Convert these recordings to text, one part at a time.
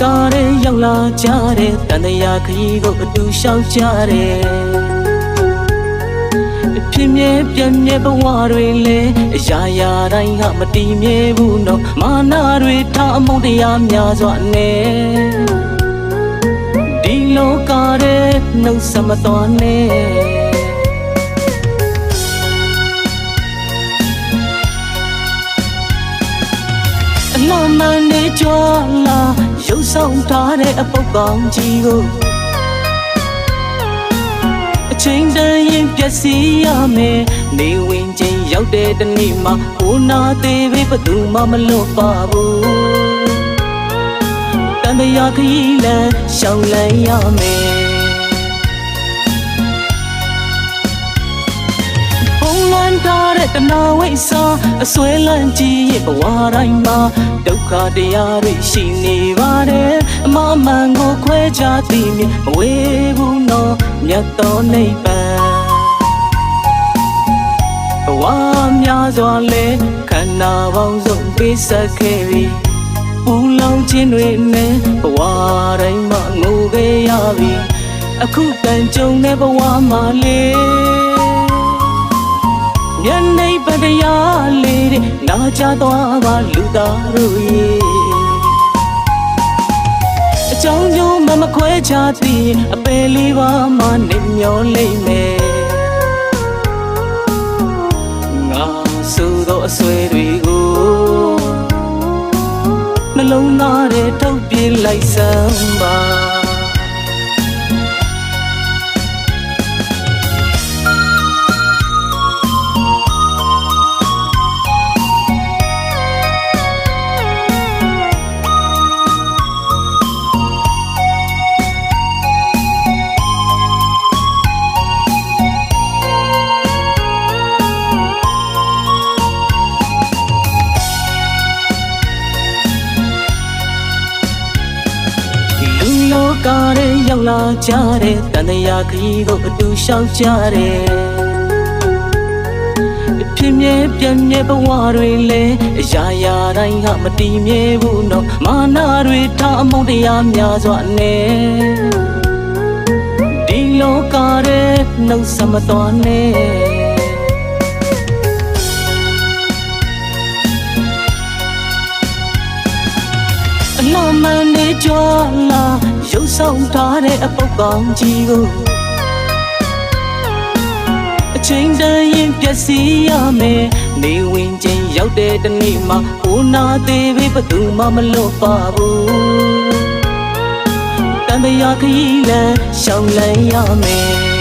ကတဲ့ရောက်လာကြတဲ့တန်တရားခရီးကိုအတူလျှောက်ကြတဲ့ဖြစ်မြဲပြည့်မြဲဘဝတွေလဲအရာရာတိုင်းကမတည်မြဲဘူးနော်မာနတွေထားအမုန်းတရားများစွာနဲ့ဒီလောကတဲ့နှုတ်ဆက်မတော်နဲ့အလှမ်းမှန်နေကြွလာရုပ် ဆောင်ထားတဲ့အပုပ်ကောင်းကြီးကိုအချိန်တန်ရင်ပျက်စီးရမယ်နေဝင်ချင်းရောက်တဲ့တနေ့မှာဟိုနာသေးပဲဘသူမှမလွတ်ပါဘူးတန်တရားခရီးလမ်းရှောင်လန်းရမယ်ဖုံးလွှမ်းထားတဲ့တနာဝိဆာ အစွဲလန့်ကြီးရဲ့ဘဝတိုင်းမှာဒုက္ခတရားတွေရှိနေပါတယ်အမအမှန်ကိုခွဲခြားသိမြင်မဝေဘူးနော်မြတ်တော်နိဗ္ဗာန်ဘဝများစွာလဲခန္ဓာပေါင်းစုံပေးဆက်ခဲ့ပြီပူလောင်ခြင်းတွေနဲ့ဘဝတိုင်းမှာငိုခဲ့ရပြီအခုတန်ကြုံတဲ့ဘဝမှာလေမျက်နှိပ်ပ တရားလေးတဲ့နာကြသွားပါလူသားတို့ရေအကြောင်းကျိုးမမခွဲခြားသည်အပယ်လေးပါမှနေမျောလိမ့်မယ်ငါဆိုသောအဆွေတွေကိုနှလုံးသားထဲထုတ်ပြလိုက်စမ်းပါ ကရဲ့ရောက်လာကြတဲ့တန်တရားခရီးကိုအတူလျှောက်ကြတဲ့ဖြစ်မြဲပြည့်မြဲဘဝတွေလဲအရာရာတိုင်းကမတည်မြဲဘူးနော်မာနတွေထားအမုန်းတရားများစွာနဲ့ဒီလောကရဲ့နှုတ်ဆက်မတော်နဲ့အလှမ်းမှန်နေ ကြွလာရုပ်ဆောင်ထားတဲ့အပုပ်ကောင်းကြီးကိုအချိန်တန်ရင်ပျက်စီးရမယ်နေဝင်ချင်းရောက်တဲ့တနေ့မှာဟိုနာသေးပဲဘသူမှမလွတ်ပါဘူးတန်တရားခရီးလမ်းရှောင်လန်းရမယ်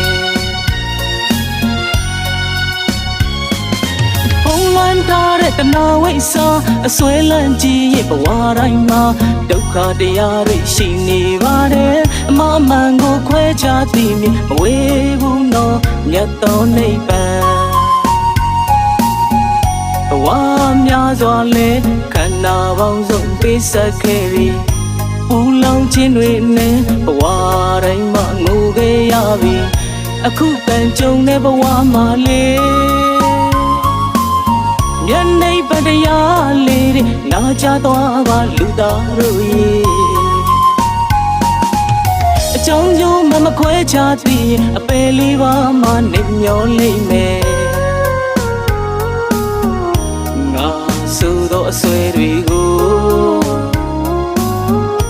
ထားတဲ့တနာဝိဆာအစွဲလန့်ကြီးရဲ့ဘဝတိုင်းမှာဒုက္ခတရားတွေရှိနေပါတယ်အမအမှန်ကိုခွဲခြားသိမြင်မဝေဘူးနော်မြတ်တော်နိဗ္ဗာန်ဘဝများစွာလဲခန္ဓာပေါင်းစုံပေးဆက်ခဲ့ပြီပူလောင်ခြင်းတွေနဲ့ဘဝတိုင်းမှာငိုခဲ့ရပြီအခုတန်ကြုံတဲ့ဘဝမှာလေ ကြသွားပါလူသားတို့ရေအကြောင်းကျိုးမမခွဲခြားသည်အပယ်လေးပါမှနေမျောလိမ့်မယ်ငါဆိုသောအဆွေတွေကို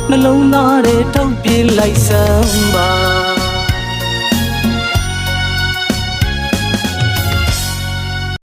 နှလုံးသားထဲထုတ်ပြလိုက်စမ်းပါ